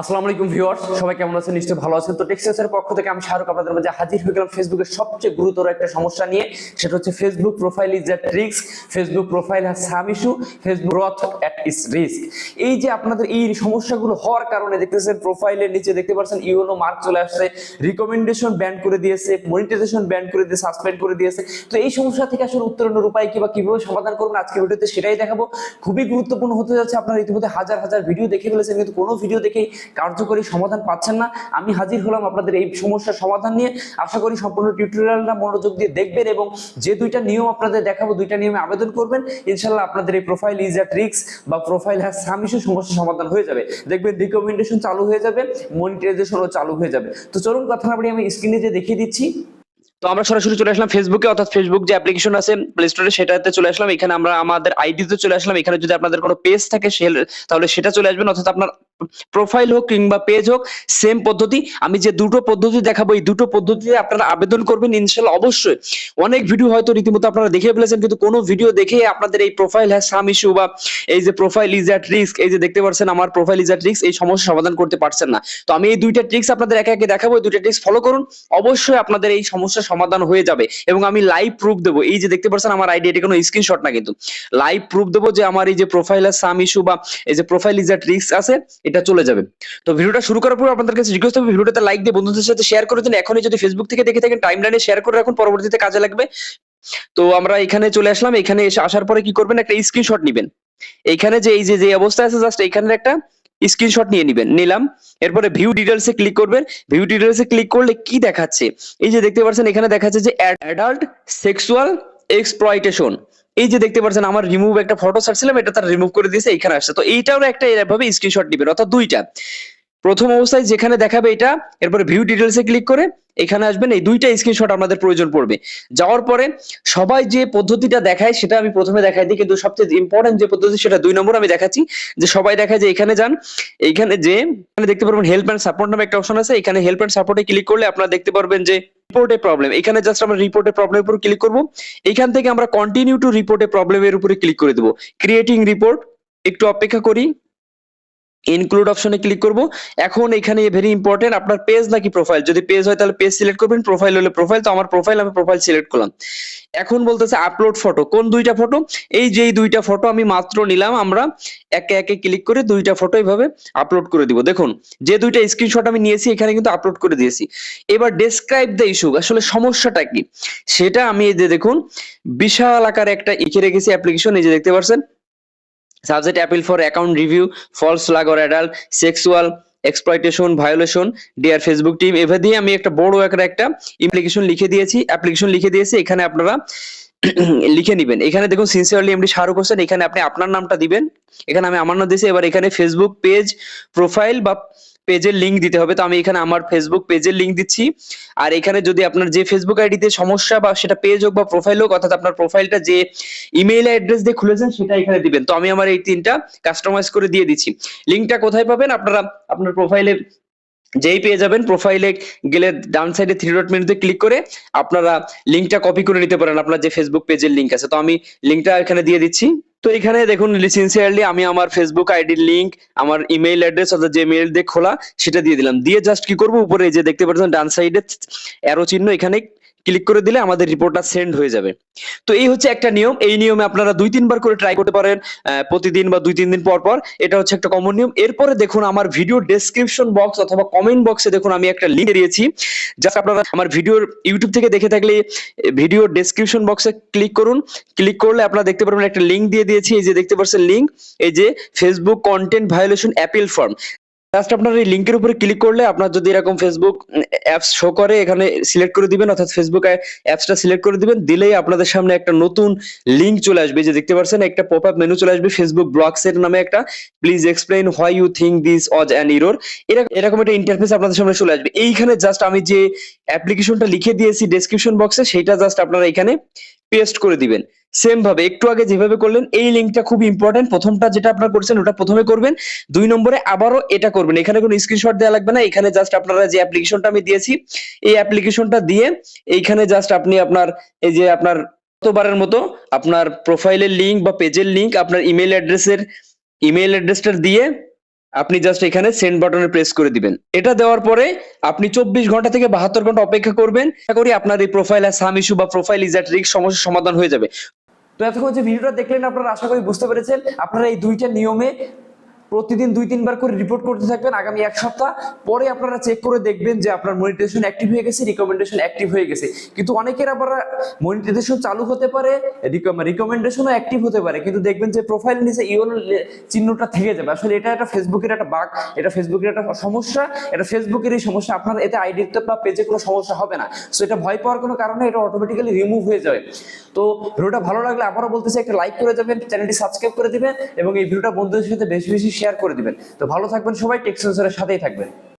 আসসালামু আলাইকুম ভিউয়ার্স, সবাই কেমন আছেন? নিশ্চয়ই ভালো আছেন। তো টেক্সাসের পক্ষ থেকে আমি শাহরুখ আপনাদের মাঝে হাজির হয়ে গেলাম ফেসবুকের সবচেয়ে গুরুতর একটা সমস্যা নিয়ে। সেটা হচ্ছে Facebook profile is Facebook profile has some issue Facebook at is risk এই যে আপনাদের এই সমস্যাগুলো হওয়ার কারণে দেখতেছেন প্রোফাইলের নিচে দেখতে পাচ্ছেন ইউনো মার্ক চলে আসছে রিকমেন্ডেশন ব্যান করে দিয়েছে মনিটাইজেশন ব্যান করে দিয়ে সাসপেন্ড করে দিয়েছে। তো এই সমস্যা থেকে আসলে উত্তরণের উপায় কি বা কীভাবে সমাধান করবেন আজকে ভিডিওতে সেটাই দেখাবো। খুবই গুরুত্বপূর্ণ হতে যাচ্ছে, আপনারা ইতিমধ্যে হাজার হাজার ভিডিও দেখে ফেলেছেন, কিন্তু কোনো ভিডিও দেখে কার্যকরী সমাধান পাচ্ছেন না। আমি হাজির হলাম আপনাদের এই সমস্যার সমাধান নিয়ে। আশা করি সম্পূর্ণ টিউটোরিয়ালটা মনোযোগ দিয়ে দেখবেন এবং যে দুইটা নিয়ম আপনাদের দেখাবো, দুইটা নিয়মে আবেদন করবেন। ইনশাল্লাহ আপনাদের এই প্রোফাইল ইজ আ ট্রিক্স বা প্রোফাইল হ্যাজ সাম ইস্যু সমস্যার সমাধান হয়ে যাবে। দেখবেন রিকমেন্ডেশন চালু হয়ে যাবে মনিটাইজেশনও চালু হয়ে যাবে। তো চলুন কথা না আমি স্ক্রিনে যে দেখিয়ে দিচ্ছি। তো আমরা সরাসরি চলে আসলাম ফেসবুকে অর্থাৎ ফেসবুক যে অ্যাপ্লিকেশন আছে প্লে স্টোরে সেটাতে চলে আসলাম। এখানে আমরা আমাদের আইডিতে চলে আসলাম। এখানে যদি আপনাদের কোনো পেজ থাকে তাহলে সেটা চলে আসবেন। অর্থাৎ আপনার প্রোফাইল হোক কিংবা পেজ হোক সেম পদ্ধতি। আমি যে দুটো পদ্ধতি দেখাবো, এই দুটো পদ্ধতিতে আপনারা আবেদন করবেন। ইনশাল্লাহ অবশ্যই অনেক ভিডিও হয়তো রীতিমতো আপনারা দেখে ফেলেছেন, কিন্তু কোনো ভিডিও দেখে আপনাদের এই প্রোফাইল হ্যাজ সাম ইস্যু বা এই যে প্রোফাইল ইজ অ্যাট রিস্ক এই যে দেখতে পাচ্ছেন আমার প্রোফাইল ইজ অ্যাট রিস্ক এই সমস্যা সমাধান করতে পারছেন না। তো আমি এই দুইটা ট্রিক্স আপনাদের একে একে দেখাবো। এই দুইটা ট্রিক্স ফলো করুন। অবশ্যই আপনাদের এই সমস্যার সমাধান হয়ে যাবে এবং আমি লাইভ প্রুফ দেবো। এই যে দেখতে পাচ্ছেন আমার আইডি এটা কোনো স্ক্রিনশট না কিন্তু। লাইভ প্রুফ দেবো যে আমার এই যে প্রোফাইল আর সাম ইস্যু বা এই যে প্রোফাইল ইজ অ্যাট রিস্ক আছে, এটা চলে যাবে। তো ভিডিওটা শুরু করার পর আপনাদের কাছে রিকোয়েস্ট হবে ভিডিওটাতে লাইক দিয়ে বন্ধুদের সাথে শেয়ার করে দিন এখনই যদি ফেসবুক থেকে দেখে থাকেন টাইম লাইনে শেয়ার করে রাখুন, পরবর্তীতে কাজে লাগবে। তো আমরা এখানে চলে আসলাম, এখানে এসে আসার পরে কি করবেন? একটা স্ক্রিনশট নেবেন। এইখানে যে, এই যে যে অবস্থা আছে জাস্ট এইখানে একটা স্ক্রিনশট নিয়ে নেবেন। নিলাম, এরপরে ভিউ ডিটেলসে ক্লিক করবেন। ভিউ ডিটেলসে ক্লিক করলে কি দেখাচ্ছে? এই যে দেখতে পাচ্ছেন, এখানে দেখাচ্ছে যে অ্যাডাল্ট সেক্সুয়াল এক্সপ্লয়টেশন এই যে দেখতে পাচ্ছেন, আমার রিমুভ একটা ফটো ছাড়ছিলাম, এটা তার রিমুভ করে দিয়েছে, এখানে আসছে। তো এইটাও একটা এভাবে স্ক্রিনশট নেবেন, অর্থাৎ দুইটা। প্রথম অবস্থায় যেখানে দেখাবে এটা, এরপরে ভিউ ডিটেলসে ক্লিক করে এখানে আসবেন, এই দুইটা স্ক্রিনশট আমাদের প্রয়োজন পড়বে। যাওয়ার পরে সবাই যে পদ্ধতিটা দেখায় সেটা আমি প্রথমে দেখাই দিই, কিন্তু সবচেয়ে ইম্পর্টেন্ট যে পদ্ধতি সেটা দুই নম্বর আমি দেখাচ্ছি। যে সবাই দেখায় যে এখানে যান, এইখানে যে, এখানে দেখতে পারবেন হেল্প এন্ড সাপোর্ট নামে একটা অপশন আছে, এখানে হেল্প এন্ড সাপোর্টে ক্লিক করলে আপনারা দেখতে পারবেন যে রিপোর্টে প্রবলেম এখানে জাস্ট আমরা রিপোর্টে প্রবলেমের উপর ক্লিক করব। এখান থেকে আমরা কন্টিনিউ টু রিপোর্টে প্রবলেমের উপরে ক্লিক করে দেবো। ক্রিয়েটিং রিপোর্ট একটু অপেক্ষা করি। ইনক্লুড অপশনে ক্লিক করব। এখন এখানে ভেরি ইম্পর্টেন্ট আপনার পেজ নাকি প্রোফাইল যদি পেজ হয় তাহলে পেজ সিলেক্ট করবেন প্রোফাইল হলে প্রোফাইল তো আমার প্রোফাইল আমি প্রোফাইল সিলেক্ট করলাম। এখন বলতেছে আপলোড ফটো কোন দুইটা ফটো এই যে দুইটা ফটো আমি মাত্র নিলাম, আমরা একে একে ক্লিক করে দুইটা ফটো এইভাবে আপলোড করে দিব। দেখুন, যে দুইটা স্ক্রিনশট আমি নিয়েছি, এখানে কিন্তু আপলোড করে দিয়েছি। এবার ডেসক্রাইব দ্য ইস্যু আসলে সমস্যাটা কি? সেটা আমি এই যে দেখুন, বিশাল আকারে একটা ইকে রেখেছি অ্যাপ্লিকেশন এই যে দেখতে পাচ্ছেন subject appeal for account review false লাগর or adult sexual exploitation violation dear Facebook team এভাবে দিয়ে আমি একটা বড় একটা একটা অ্যাপ্লিকেশন লিখে দিয়েছি। অ্যাপ্লিকেশন লিখে দিয়েছি, এখানে আপনারা লিখে নিবেন। এখানে দেখুন সিনসিয়ারলি এমডি শাহরুখ হোসেন এখানে আপনি আপনার নামটা দিবেন। এখানে আমি আমার নাম দিয়েছি, এবার এখানে ফেসবুক পেজ প্রোফাইল বা পেজের লিংক দিতে হবে। তো আমি এখানে আমার ফেসবুক পেজের লিংক দিচ্ছি। আর এখানে যদি আপনার যে ফেসবুক আইডিতে সমস্যা বা সেটা পেজ হোক বা প্রোফাইল হোক, অর্থাৎ আপনার প্রোফাইলটা যে ইমেইল অ্যাড্রেস দিয়ে খুলেছেন, সেটা এখানে দিবেন। তো আমি আমার এই তিনটা কাস্টমাইজ করে দিয়ে দিচ্ছি। লিংকটা কোথায় পাবেন? আপনারা আপনার প্রোফাইলে যেই পেয়ে যাবেন প্রোফাইলে গেলে ডান সাইডে থ্রি ডট মেনুতে ক্লিক করে আপনারা লিঙ্কটা কপি করে নিতে পারেন। আপনার যে ফেসবুক পেজের লিঙ্ক আছে। তো আমি লিঙ্কটা এখানে দিয়ে দিচ্ছি। তো এখানে দেখুন সিনসিয়ারলি আমি আমার ফেসবুক আইডির লিঙ্ক আমার ইমেইল অ্যাড্রেস অর্থাৎ যে মেইল দিয়ে খোলা, সেটা দিয়ে দিলাম। দিয়ে জাস্ট কি করব? উপরে যে দেখতে পাচ্ছেন, ডান সাইডে অ্যারো চিহ্ন এখানে ক্লিক করে দিলে আমাদের রিপোর্টটা সেন্ড হয়ে যাবে। তো এই হচ্ছে একটা নিয়ম। এই নিয়মে আপনারা দুই, তিনবার করে ট্রাই করতে পারেন প্রতিদিন বা দুই, তিন দিন পর পর। এটা হচ্ছে একটা কমন নিয়ম। এরপরে দেখুন আমার ভিডিও ডেসক্রিপশন বক্স অথবা কমেন্ট বক্সে দেখুন আমি একটা লিঙ্ক দিয়েছি জাস্ট আপনারা আমার ভিডিওর ইউটিউব থেকে দেখে থাকলে ভিডিও ডেসক্রিপশন বক্সে ক্লিক করুন। ক্লিক করলে আপনারা দেখতে পারবেন একটা লিঙ্ক দিয়ে দিয়েছি। এই যে দেখতে পাচ্ছেন লিঙ্ক এই যে Facebook content violation appeal form just আপনার এই লিঙ্কের উপরে ক্লিক করলে আপনার যদি এরকম ফেসবুক অ্যাপস শো করে, এখানে সিলেক্ট করে দিবেন, অর্থাৎ ফেসবুক অ্যাপসটা সিলেক্ট করে দিবেন, দিলেই আপনাদের সামনে একটা নতুন লিঙ্ক চলে আসবে। যে দেখতে পাচ্ছেন, একটা পপ আপ মেনু চলে আসবে ফেসবুক ব্লগস এর নামে একটা। Please explain why you think this was an error এরকম একটা ইন্টারফেস আপনাদের সামনে চলে আসবে। এইখানে জাস্ট আমি যে অ্যাপ্লিকেশনটা লিখে দিয়েছি ডেসক্রিপশন বক্সে সেটা জাস্ট আপনারা এখানে পেস্ট করে দিবেন। সেম ভাবে, একটু আগে যেভাবে করলেন, এই লিঙ্কটা খুব ইম্পর্টেন্ট প্রথমটা যেটা আপনারা করছেন, ওটা প্রথমে করবেন। দুই নম্বরে আবারও এটা করবেন। এখানে কোনো স্ক্রিনশট দেওয়া লাগবে না। এখানে জাস্ট আপনারা যে অ্যাপ্লিকেশনটা আমি দিয়েছি, এই অ্যাপ্লিকেশনটা দিয়ে এইখানে জাস্ট আপনি আপনার, এই যে আপনার গতবারের মতো আপনার প্রোফাইলের লিংক বা পেজের লিংক আপনার ইমেল অ্যাড্রেসের ইমেল অ্যাড্রেসটা দিয়ে আপনি জাস্ট এখানে সেন্ড বাটনে প্রেস করে দিবেন। এটা দেওয়ার পরে আপনি চব্বিশ ঘণ্টা থেকে বাহাত্তর ঘণ্টা অপেক্ষা করবেন। করি আপনার এই প্রোফাইল আর সাম ইস্যু বা প্রোফাইল ইজার রিক্স সমস্যার সমাধান হয়ে যাবে। তো এতক্ষণ যে ভিডিওটা দেখলেন আপনারা, আশা করি বুঝতে পেরেছেন, আপনারা এই দুইটা নিয়মে প্রতিদিন দুই, তিনবার করে রিপোর্ট করতে থাকবেন, আগামী এক সপ্তাহ। পরে আপনারা চেক করে দেখবেন যে আপনার মনিটাইজেশন অ্যাক্টিভ হয়ে গেছে রিকমেন্ডেশন অ্যাক্টিভ হয়ে গেছে। কিন্তু অনেকের আবার মনিটাইজেশন চালু হতে পারে রিকমেন্ডেশনও অ্যাক্টিভ হতে পারে। কিন্তু দেখবেন যে প্রোফাইল নিচে ইওন চিহ্নটা থেকে যাবে। আসলে এটা একটা ফেসবুকের একটা বাগ এটা ফেসবুকের একটা সমস্যা, এটা ফেসবুকেরই সমস্যা। আপনার এতে আইডিতে বা পেজে কোনো সমস্যা হবে না। সো এটা ভয় পাওয়ার কোনো কারণে এটা অটোমেটিক্যালি রিমুভ হয়ে যাবে। তো ভিডিওটা ভালো লাগলে আবারও বলতেছি, একটা লাইক করে যাবেন চ্যানেলটি সাবস্ক্রাইব করে দিবেন এবং এই ভিডিওটা বন্ধুদের সাথে বেশি বেশি শেয়ার করে দিবেন। তো ভালো থাকবেন সবাই টেক্সেন্সরের সাথেই থাকবেন।